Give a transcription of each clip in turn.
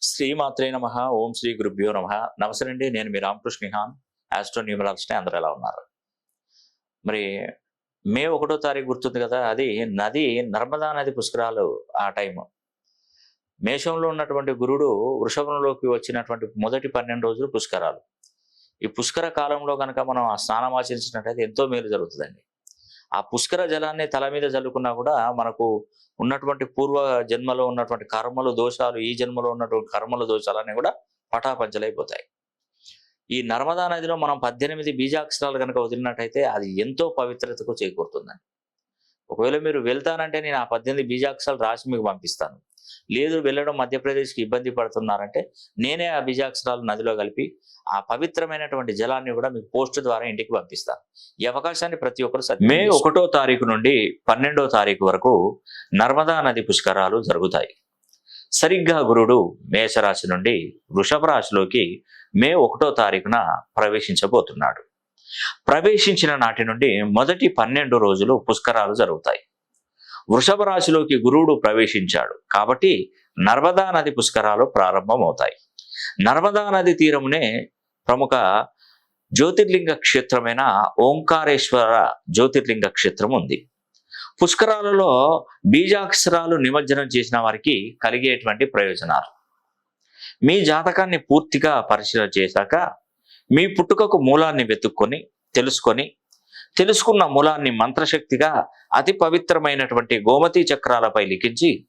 శ్రీమాత్రే నమ ఓం శ్రీ గురుభ్యో నమ. నమస్తే అండి నేను మీ రామకృష్ణ నిహాన్ ఆస్ట్రో న్యూమరాలజిస్ట్ అందరూ ఎలా ఉన్నారు? మరి మే ఒకటో తారీఖు గుర్తుంది కదా అది నది నర్మదా నది పుష్కరాలు ఆ టైము. మేషంలో ఉన్నటువంటి గురుడు వృషభంలోకి వచ్చినటువంటి మొదటి పన్నెండు రోజులు పుష్కరాలు. ఈ పుష్కర కాలంలో కనుక మనం ఆ స్నానం ఆచరించినట్టయితే ఎంతో మేలు జరుగుతుందండి. ఆ పుష్కర జలాన్ని తల మీద చల్లుకున్నా కూడా మనకు ఉన్నటువంటి పూర్వ జన్మలో ఉన్నటువంటి కర్మలు దోషాలు ఈ జన్మలో ఉన్నటువంటి కర్మల దోషాలన్నీ కూడా పటాపంచలైపోతాయి. ఈ నర్మదా నదిలో మనం పద్దెనిమిది బీజాక్షరాలు కనుక వదిలినట్టయితే అది ఎంతో పవిత్రతకు చేకూరుతుందండి. ఒకవేళ మీరు వెళ్తానంటే నేను ఆ పద్దెనిమిది బీజాక్షరాలు రాసి మీకు పంపిస్తాను. లేదు వెళ్ళడం మధ్యప్రదేశ్కి ఇబ్బంది పడుతున్నారంటే నేనే ఆ బీజాక్షరాలు నదిలో కలిపి ఆ పవిత్రమైనటువంటి జలాన్ని కూడా మీకు పోస్ట్ ద్వారా ఇంటికి పంపిస్తాను ఈ అవకాశాన్ని ప్రతి ఒక్కరు మే ఒకటో తారీఖు నుండి పన్నెండో తారీఖు వరకు నర్మదా నది పుష్కరాలు జరుగుతాయి. సరిగ్గా గురుడు మేషరాశి నుండి వృషభ రాశిలోకి మే ఒకటో తారీఖున ప్రవేశించబోతున్నాడు. ప్రవేశించిన నాటి నుండి మొదటి పన్నెండు రోజులు పుష్కరాలు జరుగుతాయి. వృషభ రాశిలోకి గురువుడు ప్రవేశించాడు. కాబట్టి నర్మదా నది పుష్కరాలు ప్రారంభమవుతాయి. నర్మదా నది తీరమునే ప్రముఖ జ్యోతిర్లింగ క్షేత్రమైన ఓంకారేశ్వర జ్యోతిర్లింగ క్షేత్రం ఉంది. పుష్కరాలలో బీజాక్షరాలు నిమజ్జనం చేసిన వారికి కలిగేటువంటి ప్రయోజనాలు. మీ జాతకాన్ని పూర్తిగా పరిశీలన చేశాక మీ పుట్టుకకు మూలాన్ని వెతుక్కొని తెలుసుకొని తెలుసుకున్న మూలాన్ని మంత్రశక్తిగా అతి పవిత్రమైనటువంటి గోమతి చక్రాలపై లిఖించి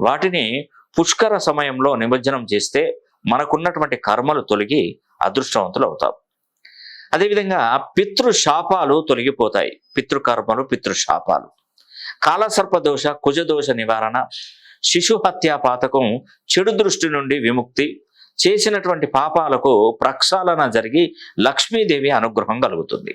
వాటిని పుష్కర సమయంలో నిమజ్జనం చేస్తే మనకున్నటువంటి కర్మలు తొలగి అదృష్టవంతులు అవుతాం. అదేవిధంగా పితృశాపాలు తొలగిపోతాయి. పితృకర్మలు పితృశాపాలు. కాలసర్పదోష కుజదోష నివారణ శిశు హత్యా పాతకం చెడు దృష్టి నుండి విముక్తి చేసినటువంటి పాపాలకు ప్రక్షాళన జరిగి లక్ష్మీదేవి అనుగ్రహం కలుగుతుంది.